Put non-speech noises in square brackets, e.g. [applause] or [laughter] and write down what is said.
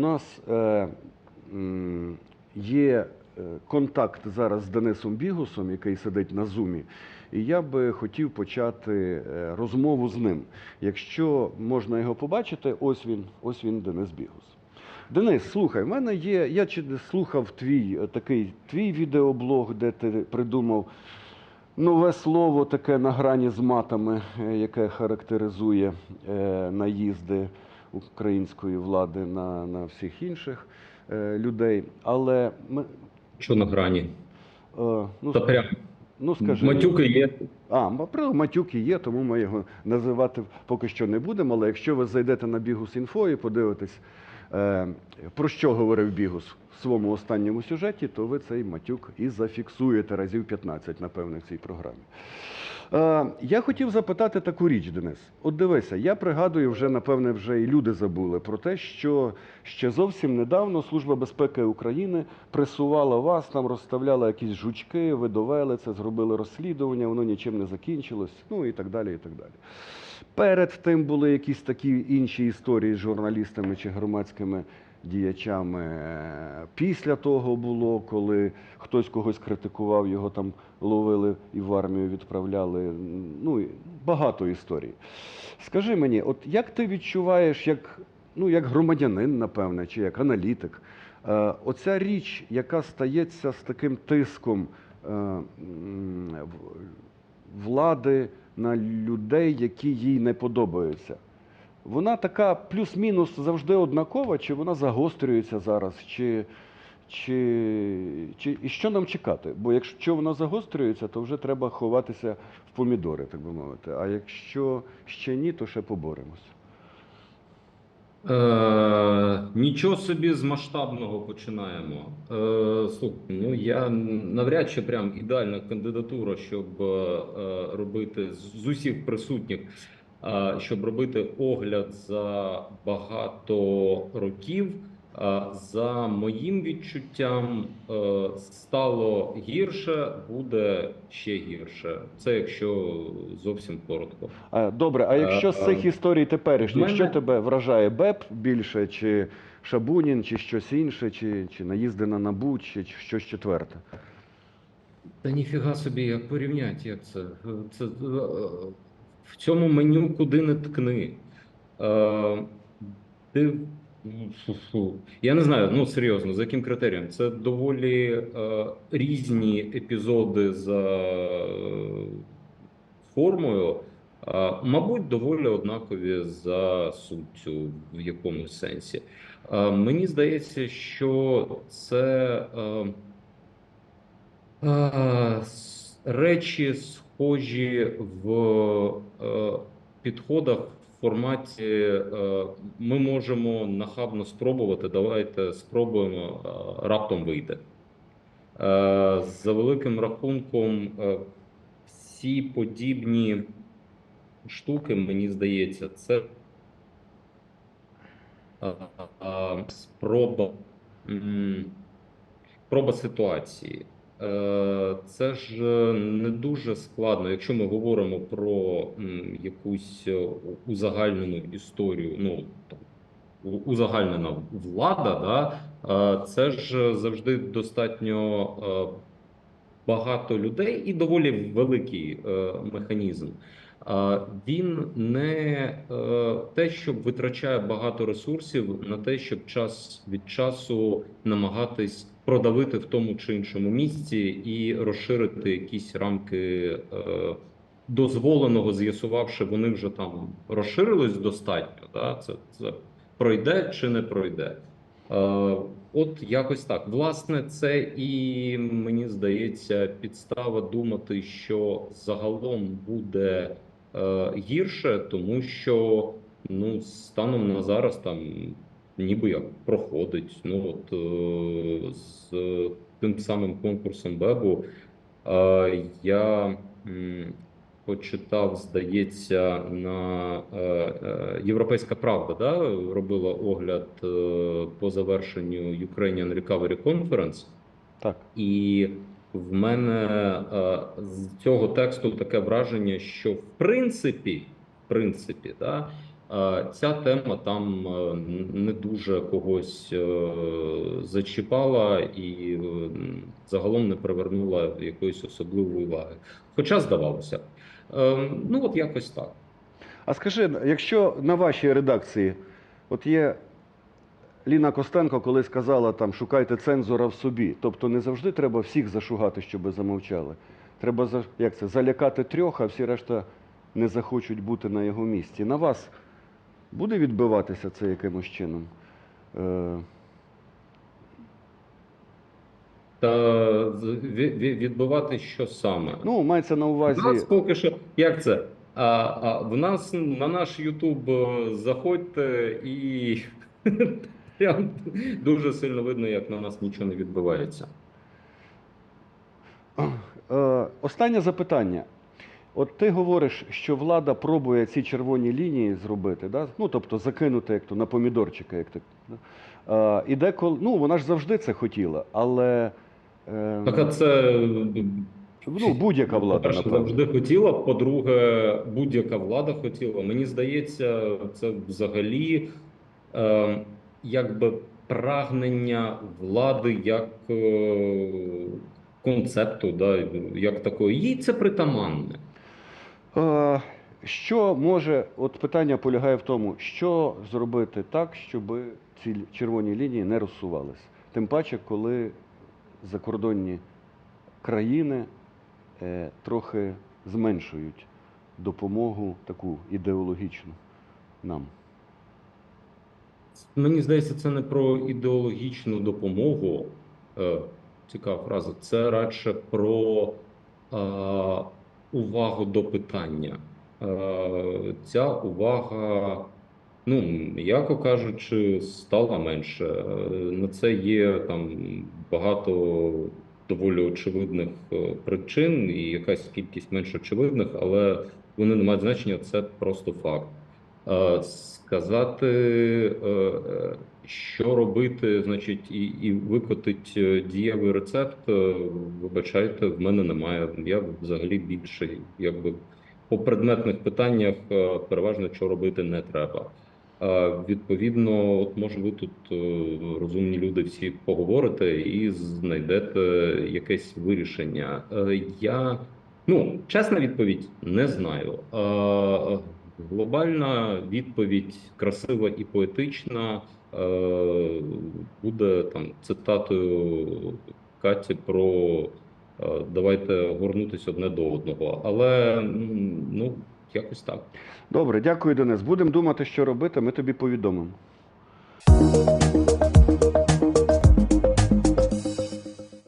нас е, є е, контакт зараз з Денисом Бігусом, який сидить на зумі. І я би хотів почати е, розмову з ним. Якщо можна його побачити, ось він, ось він, Денис Бігус. Денис, слухай, в мене є. Я слухав твій е, такий твій відеоблог, де ти придумав нове слово, таке на грані з матами, яке характеризує е, наїзди української влади на, на всіх інших е, людей. Але ми, Що на грані? е, ну, Та ск- прям ну скажи. матюки є. А, про матюки є, тому ми його називати поки що не будемо. Але якщо ви зайдете на Бігус інфо і подивитесь, е, про що говорив Бігус в своєму останньому сюжеті, то ви цей матюк і зафіксуєте разів 15, напевне, в цій програмі. Е, я хотів запитати таку річ, Денис. От дивися, я пригадую, вже напевне вже і люди забули про те, що ще зовсім недавно Служба безпеки України пресувала вас, там розставляла якісь жучки, ви довели це, зробили розслідування, воно нічим не закінчилось, ну і так далі. і так далі. Перед тим були якісь такі інші історії з журналістами чи громадськими діячами. Після того було, коли хтось когось критикував, його там ловили і в армію відправляли. Ну, багато історій. Скажи мені, от як ти відчуваєш, як, ну, як громадянин, напевне, чи як аналітик, е, оця річ, яка стається з таким тиском е, влади на людей, які їй не подобаються. Вона така плюс-мінус завжди однакова, чи вона загострюється зараз, чи, чи, чи і що нам чекати? Бо якщо вона загострюється, то вже треба ховатися в помідори, так би мовити. А якщо ще ні, то ще поборемось. Е, нічого собі з масштабного починаємо. Е, слухай, ну я навряд чи прям ідеальна кандидатура, щоб е, робити з усіх присутніх, щоб робити огляд за багато років. За моїм відчуттям, стало гірше, буде ще гірше. Це якщо зовсім коротко. Добре, а якщо з цих історій теперішніх, в що тебе вражає БЕП більше, чи Шабунін, чи щось інше, чи, чи наїзди на НАБУ, чи щось четверте? Та ніфіга собі, як порівняти, як це? Це е, в цьому меню куди не ткни. Е, ти. Я не знаю, ну серйозно, за яким критерієм? Це доволі е, різні епізоди за формою. Мабуть, доволі однакові за суттю в якомусь сенсі. Мені здається, що це. Е, Е, Речі схожі в е, підходах в форматі е, ми можемо нахабно спробувати. Давайте спробуємо е, раптом вийде. Е, За великим рахунком, е, всі подібні штуки, мені здається, це е, е, спроба, м, спроба ситуації. Е, Це ж е, не дуже складно, якщо ми говоримо про якусь е, узагальнену історію, ну узагальнена влада, да, це ж завжди достатньо багато людей і доволі великий механізм. Він не те, що витрачає багато ресурсів на те, щоб час від часу намагатись продавити в тому чи іншому місці і розширити якісь рамки е, дозволеного, з'ясувавши, вони вже там розширились достатньо. Да? Це, це пройде чи не пройде. Е, От якось так. Власне, це і мені здається підстава думати, що загалом буде е, гірше, тому що ну станом на зараз там ніби як проходить. Ну от е, з тим самим конкурсом Бебу е, я почитав, здається, на е, Європейська Правда да, робила огляд по завершенню Ukrainian Recovery Conference. Так. І в мене з цього тексту таке враження, що в принципі, в принципі, да, Ця тема там е, не дуже когось е, зачіпала і е, загалом не привернула якоїсь особливої уваги. Хоча здавалося. Е, Ну, от якось так. А скажи, якщо на вашій редакції, от є Ліна Костенко, коли сказала там шукайте цензора в собі. Тобто не завжди треба всіх зашугати, щоб замовчали. Треба як це, залякати трьох, а всі решта не захочуть бути на його місці. На вас буде відбиватися це якимось чином? Е, Та з- ві- ві- відбивати що саме? ну, мається на У нас поки що, як це? А, а в нас на наш Ютуб е, заходьте і [laughs] прям дуже сильно видно, як на нас нічого не відбувається. Е, останнє запитання. От ти говориш, що влада пробує ці червоні лінії зробити, да? ну тобто закинути як то на помідорчика, як так. Да? Е, і деколи, ну вона ж завжди це хотіла, але е, Так, а це ну, будь-яка влада, по-перше, напевно. завжди хотіла. По-друге, будь-яка влада хотіла. Мені здається, це взагалі е, якби прагнення влади як е, концепту, да, як такої. Їй це притаманне. Е, що може, от питання полягає в тому, що зробити так, щоб ці червоні лінії не розсувались. Тим паче, коли закордонні країни е, трохи зменшують допомогу таку ідеологічну нам. Мені здається, це не про ідеологічну допомогу. Е, цікава фраза. Це радше про увагу до питання. Е, ця увага, ну, м'яко кажучи, стала менше. На це є там багато доволі очевидних е, причин, і якась кількість менш очевидних, але вони не мають значення, це просто факт. Е, Сказати, що робити, значить, і, і викотить е, дієвий рецепт, е, вибачайте, в мене немає. Я взагалі більше, якби по предметних питаннях е, переважно що робити не треба. Відповідно, от може ви тут розумні люди всі поговорите і знайдете якесь вирішення. Я Ну, чесна відповідь, не знаю. Глобальна відповідь, красива і поетична, буде там цитатою Каті про е, давайте горнутися одне до одного. Але ну, якось так. Добре, дякую, Денис. Будемо думати, що робити, ми тобі повідомимо.